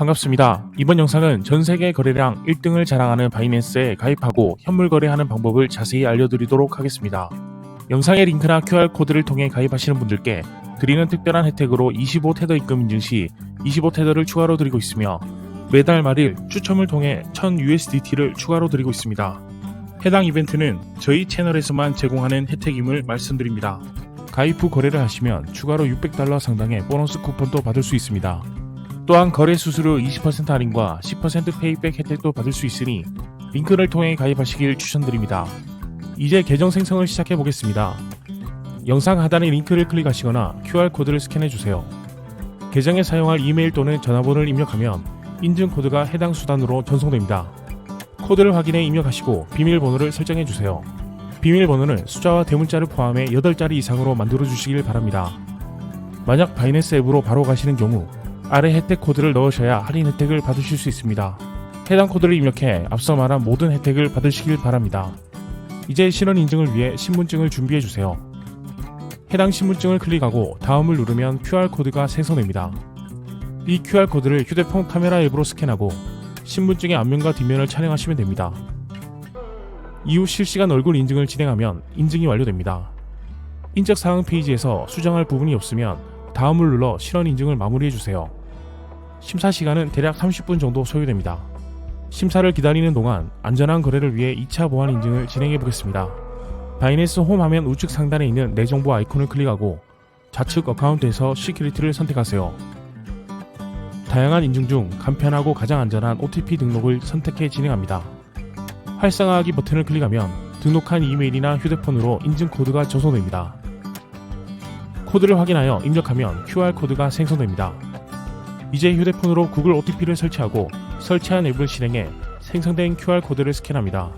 반갑습니다. 이번 영상은 전 세계 거래량 1등을 자랑하는 바이낸스에 가입하고 현물 거래하는 방법을 자세히 알려드리도록 하겠습니다. 영상의 링크나 QR코드를 통해 가입하시는 분들께 드리는 특별한 혜택으로 25테더 입금 인증 시 25테더를 추가로 드리고 있으며 매달 말일 추첨을 통해 1000USDT를 추가로 드리고 있습니다. 해당 이벤트는 저희 채널에서만 제공하는 혜택임을 말씀드립니다. 가입 후 거래를 하시면 추가로 600달러 상당의 보너스 쿠폰도 받을 수 있습니다. 또한 거래 수수료 20% 할인과 10% 페이백 혜택도 받을 수 있으니 링크를 통해 가입하시길 추천드립니다. 이제 계정 생성을 시작해 보겠습니다. 영상 하단의 링크를 클릭하시거나 QR코드를 스캔해 주세요. 계정에 사용할 이메일 또는 전화번호를 입력하면 인증 코드가 해당 수단으로 전송됩니다. 코드를 확인해 입력하시고 비밀번호를 설정해 주세요. 비밀번호는 숫자와 대문자를 포함해 8자리 이상으로 만들어 주시길 바랍니다. 만약 바이낸스 앱으로 바로 가시는 경우 아래 혜택 코드를 넣으셔야 할인 혜택을 받으실 수 있습니다. 해당 코드를 입력해 앞서 말한 모든 혜택을 받으시길 바랍니다. 이제 신원 인증을 위해 신분증을 준비해 주세요. 해당 신분증을 클릭하고 다음을 누르면 QR코드가 생성됩니다. 이 QR코드를 휴대폰 카메라 앱으로 스캔하고 신분증의 앞면과 뒷면을 촬영하시면 됩니다. 이후 실시간 얼굴 인증을 진행하면 인증이 완료됩니다. 인적 사항 페이지에서 수정할 부분이 없으면 다음을 눌러 실원 인증을 마무리해 주세요. 심사 시간은 대략 30분 정도 소요됩니다. 심사를 기다리는 동안 안전한 거래를 위해 2차 보안 인증을 진행해 보겠습니다. 바이낸스 홈 화면 우측 상단에 있는 내 정보 아이콘을 클릭하고 좌측 어카운트에서 시큐리티를 선택하세요. 다양한 인증 중 간편하고 가장 안전한 OTP 등록을 선택해 진행합니다. 활성화하기 버튼을 클릭하면 등록한 이메일이나 휴대폰으로 인증 코드가 전송됩니다. 코드를 확인하여 입력하면 QR코드가 생성됩니다. 이제 휴대폰으로 구글 OTP를 설치하고 설치한 앱을 실행해 생성된 QR코드를 스캔합니다.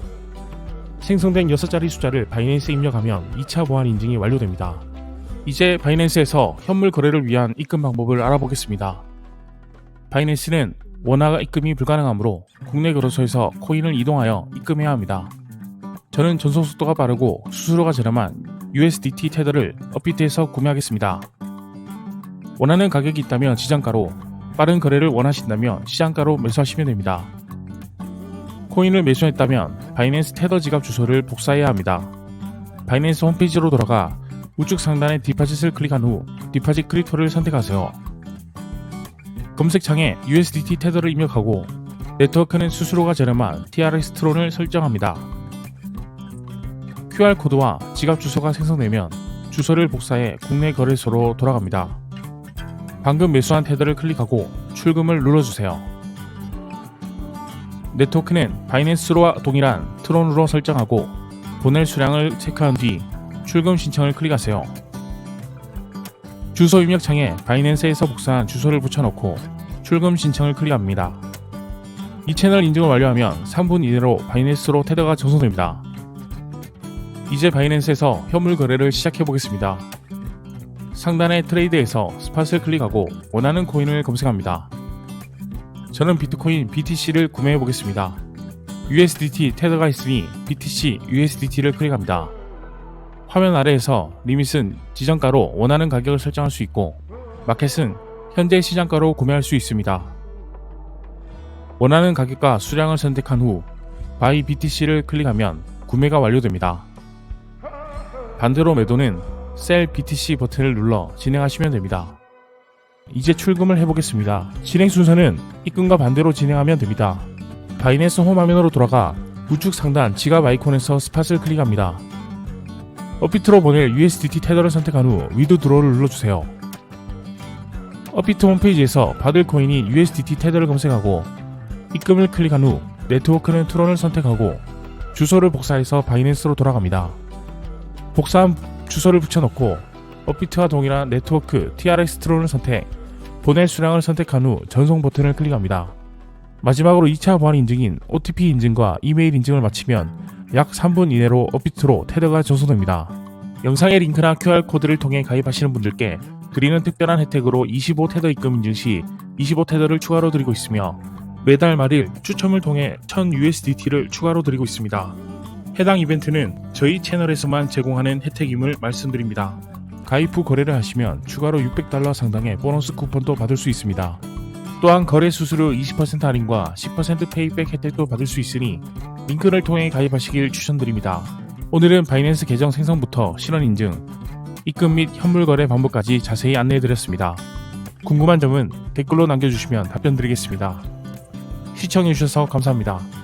생성된 6자리 숫자를 바이낸스에 입력하면 2차 보안 인증이 완료됩니다. 이제 바이낸스에서 현물 거래를 위한 입금 방법을 알아보겠습니다. 바이낸스는 원화가 입금이 불가능하므로 국내 거래소에서 코인을 이동하여 입금해야 합니다. 저는 전송 속도가 빠르고 수수료가 저렴한 USDT 테더를 업비트에서 구매하겠습니다. 원하는 가격이 있다면 시장가로, 빠른 거래를 원하신다면 시장가로 매수하시면 됩니다. 코인을 매수했다면 바이낸스 테더 지갑 주소를 복사해야 합니다. 바이낸스 홈페이지로 돌아가 우측 상단의 디파짓을 클릭한 후 디파짓 크립토를 선택하세요. 검색창에 USDT 테더를 입력하고 네트워크는 수수료가 저렴한 TRX 트론을 설정합니다. QR코드와 지갑 주소가 생성되면 주소를 복사해 국내 거래소로 돌아갑니다. 방금 매수한 테더를 클릭하고 출금을 눌러주세요. 네트워크는 바이낸스로와 동일한 트론으로 설정하고 보낼 수량을 체크한 뒤 출금 신청을 클릭하세요. 주소 입력창에 바이낸스에서 복사한 주소를 붙여넣고 출금 신청을 클릭합니다. 이 채널 인증을 완료하면 3분 이내로 바이낸스로 테더가 전송됩니다. 이제 바이낸스에서 현물 거래를 시작해 보겠습니다. 상단의 트레이드에서 스팟을 클릭하고 원하는 코인을 검색합니다. 저는 비트코인 BTC를 구매해 보겠습니다. USDT 테더가 있으니 BTC USDT를 클릭합니다. 화면 아래에서 리밋은 지정가로 원하는 가격을 설정할 수 있고 마켓은 현재 시장가로 구매할 수 있습니다. 원하는 가격과 수량을 선택한 후 바이 BTC를 클릭하면 구매가 완료됩니다. 반대로 매도는 셀 BTC 버튼을 눌러 진행하시면 됩니다. 이제 출금을 해보겠습니다. 진행 순서는 입금과 반대로 진행하면 됩니다. 바이낸스 홈 화면으로 돌아가 우측 상단 지갑 아이콘에서 스팟을 클릭합니다. 업비트로 보낼 USDT 테더를 선택한 후 위드 드로우를 눌러주세요. 업비트 홈페이지에서 받을 코인인 USDT 테더를 검색하고 입금을 클릭한 후 네트워크는 트론을 선택하고 주소를 복사해서 바이낸스로 돌아갑니다. 복사한 주소를 붙여넣고 업비트와 동일한 네트워크 TRX 트론을 선택, 보낼 수량을 선택한 후 전송 버튼을 클릭합니다. 마지막으로 2차 보안 인증인 OTP 인증과 이메일 인증을 마치면 약 3분 이내로 업비트로 테더가 전송됩니다. 영상의 링크나 QR코드를 통해 가입하시는 분들께 드리는 특별한 혜택으로 25 테더 입금 인증 시 25 테더를 추가로 드리고 있으며 매달 말일 추첨을 통해 1000USDT를 추가로 드리고 있습니다. 해당 이벤트는 저희 채널에서만 제공하는 혜택임을 말씀드립니다. 가입 후 거래를 하시면 추가로 600달러 상당의 보너스 쿠폰도 받을 수 있습니다. 또한 거래 수수료 20% 할인과 10% 페이백 혜택도 받을 수 있으니 링크를 통해 가입하시길 추천드립니다. 오늘은 바이낸스 계정 생성부터 실원 인증, 입금 및 현물 거래 방법까지 자세히 안내해드렸습니다. 궁금한 점은 댓글로 남겨주시면 답변 드리겠습니다. 시청해주셔서 감사합니다.